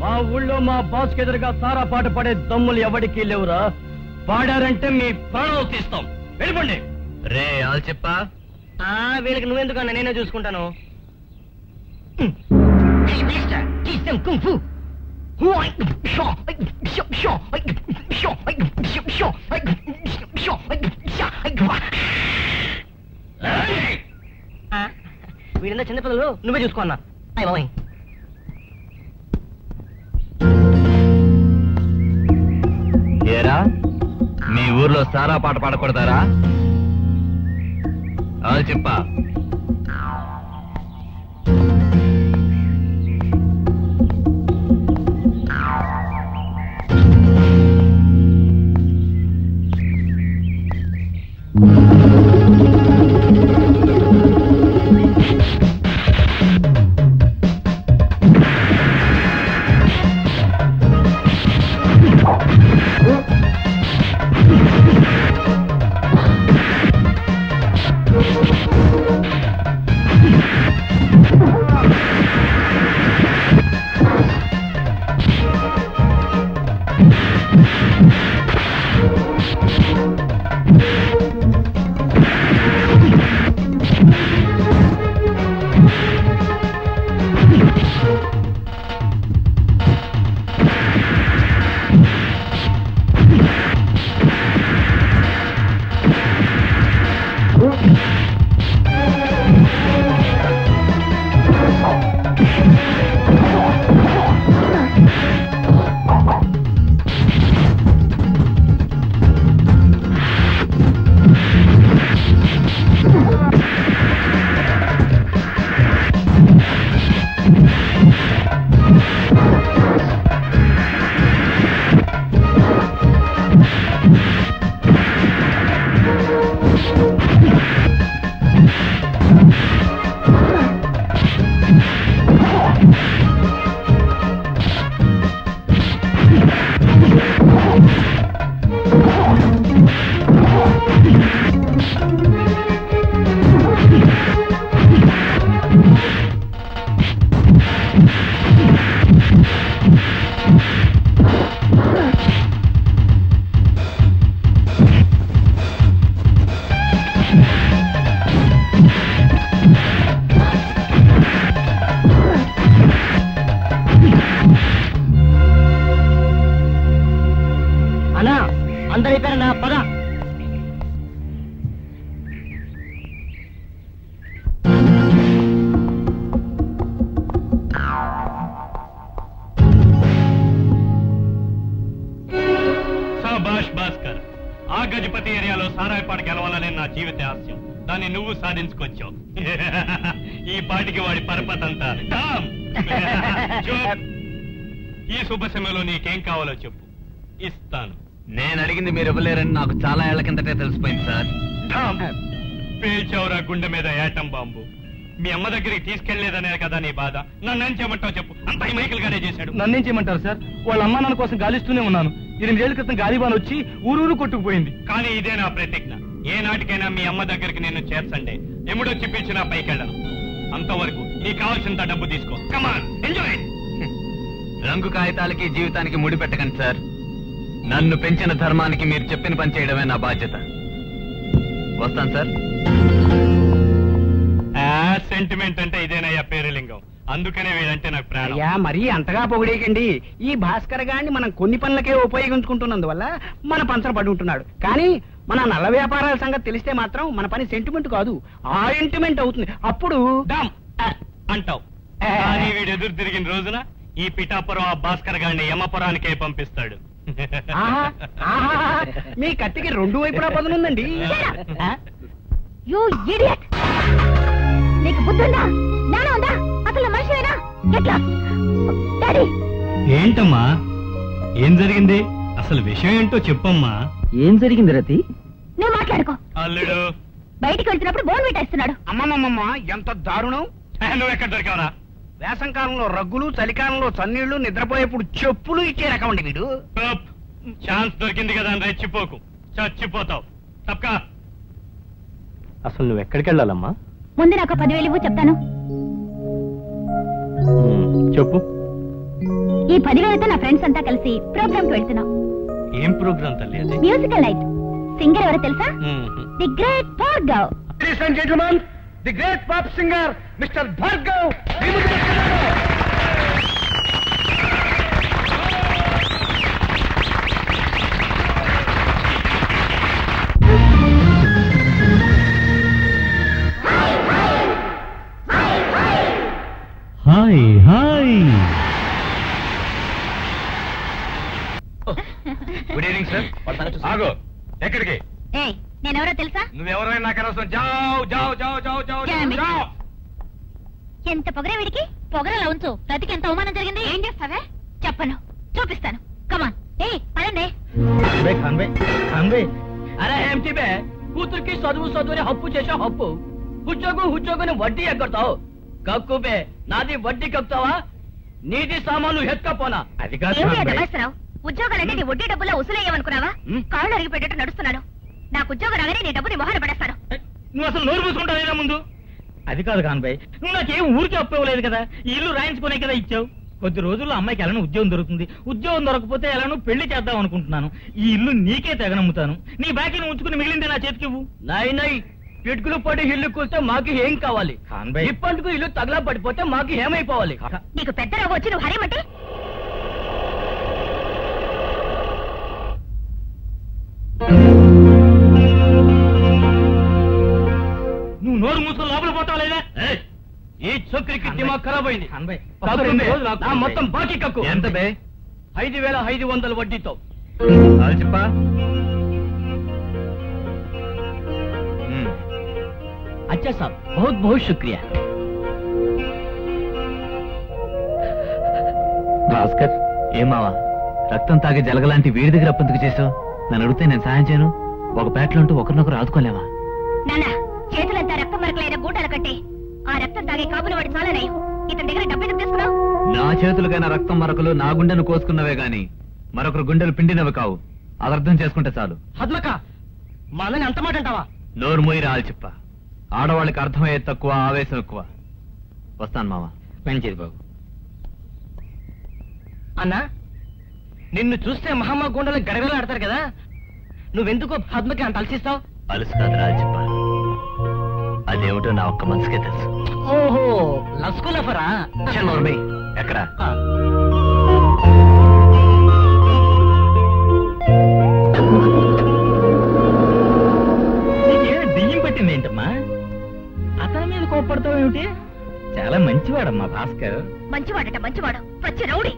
మా ఊళ్ళో మా బాస్ ఎదురుగా సారా పాట పాడే దమ్ములు ఎవడికి లేవురా? పాడారంటే మీ ప్రాణాలు తీస్తాం. వెళ్ళిపోండి. రే ఆల్ చెప్పా? వీళ్ళకి నువ్వెందుకన్నా నేనే చూసుకుంటాను. వీళ్ళంతా చిన్నపిల్లలు నువ్వే చూసుకున్నా అయ్య బాబాయ్. ఏరా? మీ ఊర్లో సారా పాట పాడకూడతారా చెప్పా. చెప్పా అన్నా గజపతి ఏరియాలో సారాయి పాట గెలవాలనే నా జీవిత ఆశయం. దాన్ని నువ్వు సాధించుకొచ్చావు. ఈ పాటికి వాడి పరపతంతా. ఈ శుభ సమయంలో నీకేం కావాలో చెప్పు. ఇస్తాను. నేను అడిగింది మీరు ఇవ్వలేరని నాకు చాలా ఏళ్ళ కిందటే తెలిసిపోయింది సార్! పేల్చావురా గుండె మీద ఏటం బాంబు. మీ అమ్మ దగ్గరికి తీసుకెళ్ళేదనే కదా నీ బాధ. నన్ను ఏం చేయమంటావు చెప్పు. అంత మైకిల్ గానే చేశాడు. నన్నేం చేయమంటారు సార్? వాళ్ళ అమ్మా నాన్న కోసం గాలిస్తూనే ఉన్నాను. ఎనిమిదేళ్ళ క్రితం గాలిబాన్ వచ్చి ఊరూరు కొట్టుకుపోయింది. కానీ ఇదే నా ప్రతిజ్ఞ. ఏ నాటికైనా మీ అమ్మ దగ్గరికి నేను చేర్చండి. ఎముడొచ్చి పిలిచినా పైకెళ్ళను. అంతవరకు నీకు కావాల్సినంత డబ్బు తీసుకో. కమాన్ ఎంజాయ్ రంగు కాగితాలకి జీవితానికి ముడి పెట్టకండి సార్. నన్ను పెంచిన ధర్మానికి మీరు చెప్పిన పని చేయడమే నా బాధ్యత. వస్తాను సార్. సెంటిమెంట్ అంటే ఇదేనయ్యా పేరులింగం. అందుకనే వీడంటే నాకు ప్రాణం. అయ్యా మరీ అంతగా పొగిడేయకండి. ఈ భాస్కర్ గారిని మనం కొన్ని పనులకే ఉపయోగించుకుంటున్నందువల్ల మన పంచన పడి ఉంటున్నాడు. కానీ మన నల్ల వ్యాపారాల సంగతి తెలిస్తే మాత్రం మన పని సెంటిమెంట్ కాదు. ఆ ఇంటిమెంట్ అవుతుంది. అప్పుడు డామ్ అంటావు. కానీ వీడు ఎదురు తిరిగిన రోజున ఈ పిఠాపురం ఆ భాస్కర్ గారిని యమపురానికే పంపిస్తాడు. ఆహా, ఆహా, మీ కత్తికి రెండు వైపులా పదునుందండి ఆ? యూ ఇడియట్ నీకు బుద్ధుందా? జ్ఞానం ఎట్లా డాడీ. ఏంటమ్మా? ఏం జరిగింది? అసలు విషయం ఏంటో చెప్పమ్మా. ఏం జరిగింది రతి? నువ్వు మాట్లాడుకో. అల్లుడు. బయటికి వెళ్తున్నప్పుడు బోన్ పెట్టేస్తున్నాడు. అమ్మమ్మమ్మ ఎంత దారుణం. నువ్వు ఎక్కడ దొరికావరా? వేసంకాలంలో రగ్గులు చలికాలంలో చన్నీళ్ళు నిద్రపోయేప్పుడు చెప్పులు ఇచ్చే రకం అండి వీడు. ఛాన్స్ దొరికింది కదా అని రెచ్చిపోకు. చచ్చిపోతావు. తప్పకా? అసలు నువ్వు ఎక్కడికి వెళ్ళాలమ్మా? ముందు నాకు పదివేలు ఇవ్వు చెప్తాను. చెప్పు. ఈ పదివేలతో నా ఫ్రెండ్స్ అంతా కలిసి ప్రోగ్రామ్కి వెళ్తున్నాం. ఏం ప్రోగ్రామ్ తల్లి అది? Musical night. సింగర్ ఎవరో తెలుసా? The great Bhargav. Ladies and gentlemen the great pop singer mister Bhargav. Hi. Good evening sir. ఆగు. ఎక్కడికి? ఏ నేనెవరో తెలుసా? నువ్వెవరైనా నాకు అనవసరం. జావ్ జావ్ జావ్ జావ్ జావ్. జావ్ ఎంత పొగరే వీడికి? పొగరలా ఉంచు. ప్రతికి ఎంత అవమానం జరిగింది? ఏం చేస్తావే? చెప్పను. చూపిస్తాను. కమాన్ ఏ పదండి. అరే ఏమిటి బే కూతురికి చదువు చదువుని హప్పు చేసా హప్పు. ఉద్యోగం ఉద్యోగం వడ్డీ ఎక్కడతావు కక్కు బే నాది వడ్డీ కక్కుతావా? నీది సామాను ఎక్కపోనా అది దబాయిస్తున్నావు ఉద్యోగాలంటే నీ వడ్డీ డబ్బుల్లో వసూలయ్యామనుకున్నావా హ్మ్? కాళ్ళు అరిగి పెట్టట్టు నడుస్తున్నాను. నాకు ఉద్యోగం రాగానే నీ డబ్బుని మొహన పడేస్తాను. నువ్వు అసలు నోరు మూసుకుంటావేనా ముందు? అది కాదు కాన్బాయ్. నువ్వు నాకేం ఊరికి అప్పలేదు కదా? ఈ ఇల్లు రాయించుకునే కదా ఇచ్చావు? కొద్ది రోజుల్లో అమ్మాయికి ఎలానో ఉద్యోగం దొరుకుతుంది. ఉద్యోగం దొరకపోతే ఎలానో పెళ్ళి చేద్దాం అనుకుంటున్నాను. ఈ ఇల్లు నీకే తెగనమ్ముతాను నీ బాకీని ఉంచుకుని మిగిలింది నా చేతికి ఇవ్వు. నై నై పిటుకులు పడి ఇల్లు కూలితే మాకు ఏం కావాలి? ఇప్పటికు ఇల్లు తగలా పడిపోతే మాకు ఏమైపోవాలి? నీకు పెద్ద రోగం వచ్చి నువ్వు హరేమంటే? నువ్వు నోరు మూసుకొని లోపల పోతావు లేదా? ఏయ్, ఈ చొక్కరికి దిమాగ్ ఖరాబ్ అయింది. మొత్తం బాకీ కక్కు. ఎంత బే? ఐదు వేల ఐదు వందల వడ్డీతో. చెప్పా अच्छा साहब बहुत बहुत शुक्रिया భాస్కర్ ఏమావా రక్తం తాగే జలగలాంటి వీడి దగ్గర అప్పందుకు చేసావు నన్ను అడిగితే నేను సాయం చేయను ఒక పేటలో ఉంటూ ఒకరినొకరు ఆదుకోలేమా నాన్న చేతులంతా రక్తం మరకలైన గూటాల కట్టే ఆ రక్తం తాగే కాపులు వాడి చాలా నయం ఇతని దగ్గర డబ్బు ఎందుకు తీసుకున్నావు నా చేతులకైనా రక్తం మరకలు నా గుండెను కోసుకున్నవే గాని మరొకరు గుండెలు పిండినవి కావు అది అర్థం చేసుకుంటే చాలు హద్మక మా అన్నని అంత మాట అంటావా నోరు మోయి రాలి చెప్ప ఆడవాళ్ళకి అర్థమయ్యేది తక్కువ ఆవేశం ఎక్కువ. వస్తాను మామ మంచిది బాబు. అన్నా నిన్ను చూస్తే మహమ్మ గుండెలు గడగలు ఆడతారు కదా? నువ్వెందుకు హద్మకి అంత అలసిస్తావు? అలుసు కాదు రాలి చెప్ప అదేమిటో నా ఒక్క మనసుకే తెలుసు. ఓహో లస్కులఫరా. ఎక్కడ? మా భాస్కర్. మంచివాడట మంచివాడు. వచ్చి రౌడీ.